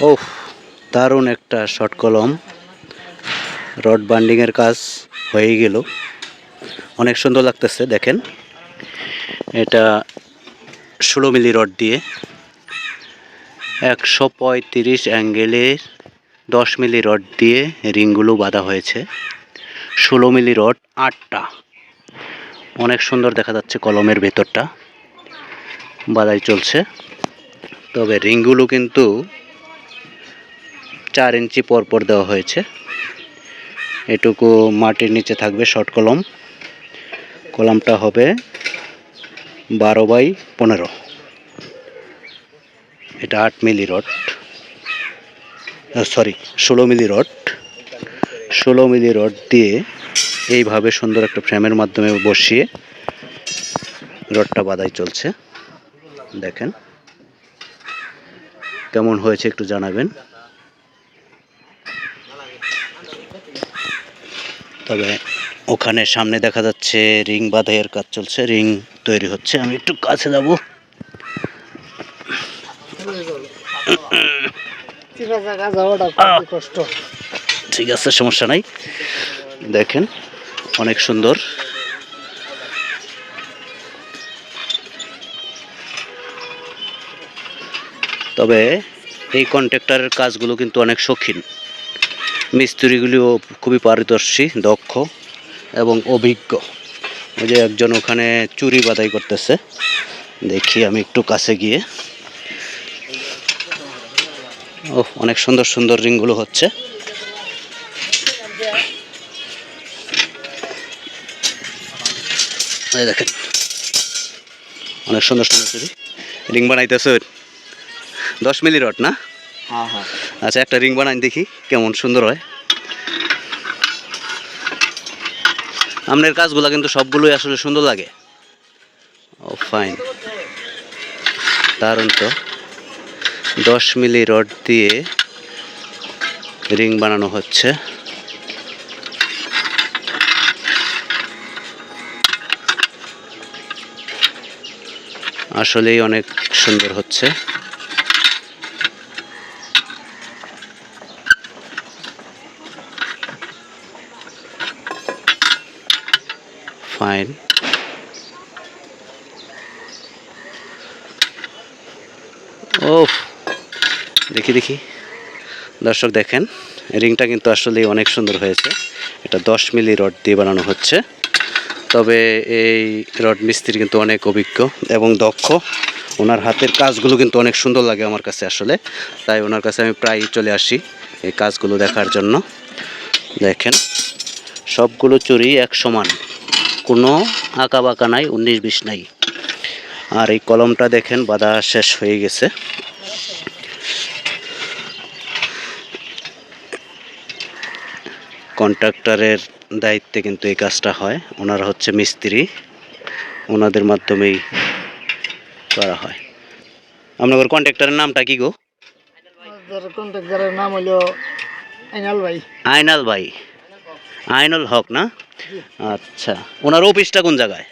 ও দারুণ একটা শর্ট কলম রড বান্ডিংয়ের কাজ হয়ে গেল। অনেক সুন্দর লাগতেছে, দেখেন। এটা ষোলো মিলি রড দিয়ে। একশো পঁয়ত্রিশ অ্যাঙ্গেলের দশ মিলি রড দিয়ে রিংগুলো বাঁধা হয়েছে। ষোলো মিলি রড আটটা। অনেক সুন্দর দেখা যাচ্ছে কলমের ভেতরটা। বাদাই চলছে। তবে রিংগুলো কিন্তু চার ইঞ্চি পর পর দেওয়া হয়েছে। এটুকু মাটির নিচে থাকবে শর্ট কলম। কলমটা হবে বারো বাই পনেরো। এটা আট মিলি রড। সরি ষোলো মিলি রড। ষোলো মিলি রড দিয়ে এইভাবে সুন্দর একটা ফ্রেমের মাধ্যমে বসিয়ে রডটা বাদাই চলছে। দেখেন। কেমন হয়েছে একটু জানাবেন। তবে ওখানে সামনে দেখা যাচ্ছে রিং বাঁধাইয়ের কাজ চলছে, রিং তৈরি হচ্ছে। আমি একটু কাছে যাব। ঠিক আছে, সমস্যা নাই। দেখেন, অনেক সুন্দর। তবে এই কন্ট্রাক্টরের কাজগুলো কিন্তু অনেক শৌখিন। মিস্ত্রিগুলিও খুবই পারদর্শী দক্ষ এবং অভিজ্ঞ। ওই যে একজন ওখানে চুরি বাদাই করতেছে। দেখি আমি একটু কাছে গিয়ে। ও অনেক সুন্দর সুন্দর রিংগুলো হচ্ছে। দেখেন। অনেক সুন্দর সুন্দর চুরি। রিং বানাইতেছে দশ মিলি রড না? আচ্ছা একটা রিং বানাই দেখি কেমন সুন্দর হয়। আপনার কাজগুলো কিন্তু সবগুলোই আসলে সুন্দর লাগে। ও ফাইন দারুণ তো। দশ মিলি রড দিয়ে রিং বানানো হচ্ছে। আসলেই অনেক সুন্দর হচ্ছে। ফাইন ও দেখি দেখি। দর্শক দেখেন, রিংটা কিন্তু আসলে অনেক সুন্দর হয়েছে। এটা দশ মিলি রড দিয়ে বানানো হচ্ছে। তবে এই রড মিস্ত্রি কিন্তু অনেক অভিজ্ঞ এবং দক্ষ। ওনার হাতের কাজগুলো কিন্তু অনেক সুন্দর লাগে আমার কাছে আসলে। তাই ওনার কাছে আমি প্রায় চলে আসি এই কাজগুলো দেখার জন্য। দেখেন, সবগুলো চুরি এক সমান। কোনো আঁকা বাঁকা নাই উনিশ বিশ নাই। আর এই কলমটা দেখেন বাধা শেষ হয়ে গেছে। কন্ট্রাক্টরের দায়িত্বে কিন্তু এই কাজটা হয়। ওনারা হচ্ছে মিস্ত্রি। ওনাদের মাধ্যমেই করা হয়। আপনাদের কন্ট্রাক্টরের নামটা কি গো? কন্ট্রাক্টরের নাম হলো আইনাল ভাই। আইনাল ভাই। আইনুল হক, না? আচ্ছা। ওনার অফিসটা কোন জায়গায়?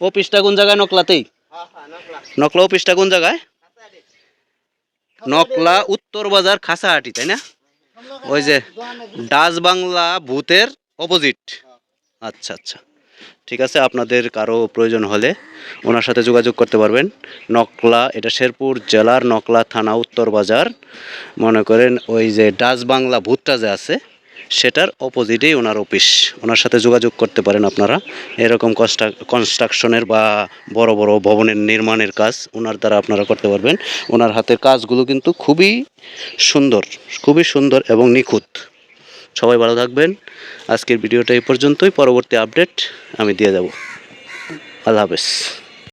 অফিসটা কোন জায়গায়? নকলাতেই? নকলা অফিসটা কোন জায়গায়? নকলা উত্তর বাজার খাসাহাটি, তাই না? ওই যে ডাচ বাংলা ভূতের অপোজিট। আচ্ছা আচ্ছা। ঠিক আছে, আপনাদের কারও প্রয়োজন হলে ওনার সাথে যোগাযোগ করতে পারবেন। নকলা, এটা শেরপুর জেলার নকলা থানা উত্তর বাজার। মনে করেন ওই যে ডাচ বাংলা ভূতটা যে আছে সেটার অপোজিটেই ওনার অফিস ওনার সাথে যোগাযোগ করতে পারেন আপনারা। এরকম কনস্ট্রাকশনের বা বড় বড় ভবনের নির্মাণের কাজ ওনার দ্বারা আপনারা করতে পারবেন। ওনার হাতের কাজগুলো কিন্তু খুবই সুন্দর খুবই সুন্দর এবং নিখুঁত। সবাই ভালো থাকবেন। আজকের ভিডিওটা এই পর্যন্তই। পরবর্তী আপডেট আমি দিয়ে যাব। আল্লাহ হাফেজ।